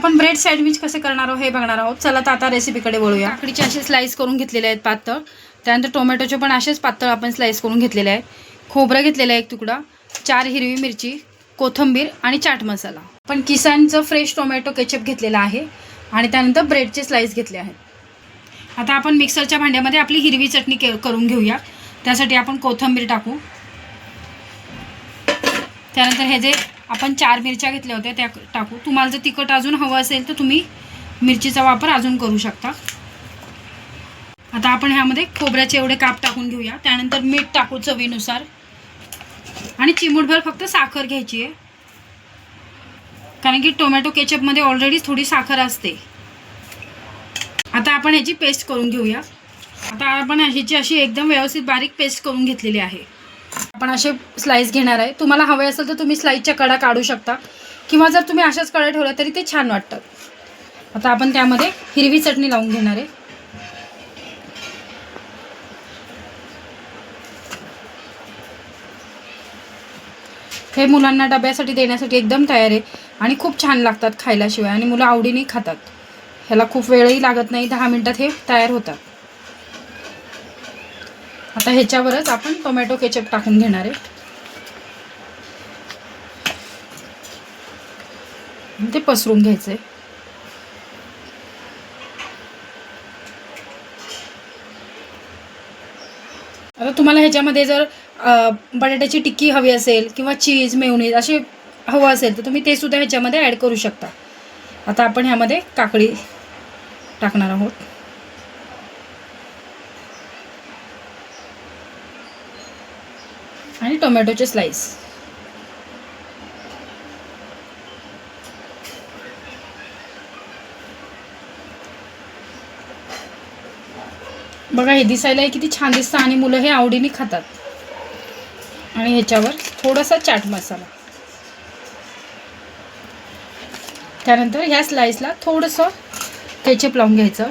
आपण bread sandwich कसे करणार आहोत हे बघणार आहोत. चला तर आता रेसिपीकडे वळूया. काकडीचे असे स्लाईस करून घेतलेले आहेत पातळ. त्यानंतर टोमॅटोचे पण असेच पातळ आपण स्लाईस करून घेतलेले आहे खोबरं घेतलेलं आहे एक तुकडा. चार हिरवी मिरची कोथिंबीर आणि चाट मसाला. पण किसानचं फ्रेश टोमॅटो केचप घेतलेला आहे आणि त्यानंतर ब्रेडचे स्लाईस घेतले आहेत. आता आपण मिक्सरच्या भांड्यामध्ये आपली हिरवी चटणी के करून घेऊया. त्यासाठी आपण कोथिंबीर टाकू. त्यानंतर हे जे आपण चार मिरच्या घेतल्या होत्या त्या टाकू. तुम्हाला जर तिखट अजून हवं असेल तर तुम्ही मिरचीचा वापर अजून करू शकता. आता आपण ह्यामध्ये खोबऱ्याचे एवढे काप टाकून घेऊया. त्यानंतर मीठ टाकू चवीनुसार. आणि चिमूटभर फक्त साखर घ्यायची आहे. कारण की टोमॅटो केचपमध्ये ऑलरेडी थोडी साखर असते. आता आपण ह्याची पेस्ट करून घेऊया. आता आपण ह्याची अशी एकदम व्यवस्थित बारीक पेस्ट करून घेतलेली आहे. आपण असे स्लाईस घेणार आहे. तुम्हाला हवे असेल तर तुम्ही स्लाईसच्या कडा काढू शकता. किंवा जर तुम्ही अशाच कडा ठेवल्या तरी ते छान वाटतात आता आपण त्यामध्ये हिरवी चटणी लावून घेणार आहे. हे मुलांना डब्यासाठी देण्यासाठी एकदम तयार आहे. आणि खूप छान लागतात खायला शिवाय. आणि मुलं आवडीने खातात. ह्याला खूप वेळही लागत नाही. दहा मिनटात हे तयार होतात. आता ह्याच्यावरच आपण टोमॅटो केचप टाकून घेणार आहे. ते पसरून घ्यायचंय. आता तुम्हाला ह्याच्यामध्ये जर बटाट्याची टिक्की हवी असेल किंवा चीज मेवनीज असे हवं असेल तर तुम्ही ते सुद्धा ह्याच्यामध्ये ॲड करू शकता. आता आपण ह्यामध्ये काकडी टाकणार आहोत. आणि टोमॅटोचे स्लाईस बघा हे दिसायला किती छान दिसतं आणि मुलं हे आवडीने खातात. आणि ह्याच्यावर थोडासा चाट मसाला. त्यानंतर ह्या स्लाईसला थोडंसं केचप लावून घ्यायचं.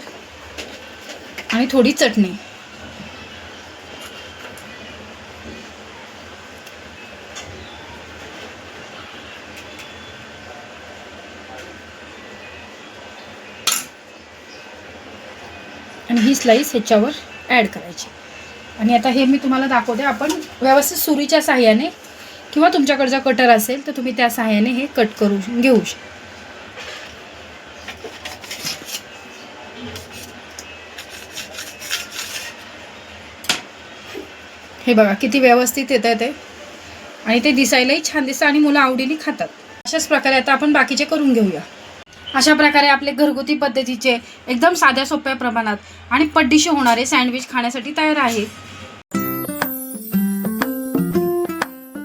आणि थोडी चटणी. आणि ही स्लाईस ह्याच्यावर ॲड करायची. आणि आता हे मी तुम्हाला दाखवते. आपण व्यवस्थित सुरीच्या साह्याने किंवा तुमच्याकडचा कटर असेल तर तुम्ही त्या साह्याने हे कट करू घेऊ शकता हे बघा किती व्यवस्थित येतं ते. आणि ते दिसायलाही छान दिसतं आणि मुलं आवडीने खातात. अशाच प्रकारे आता आपण बाकीचे करून घेऊया. अशा प्रकारे आपले घरगुती पद्धतीचे एकदम साध्या सोप्या प्रमाणात आणि पड्डीशी होणारे सँडविच खाण्यासाठी तयार आहे.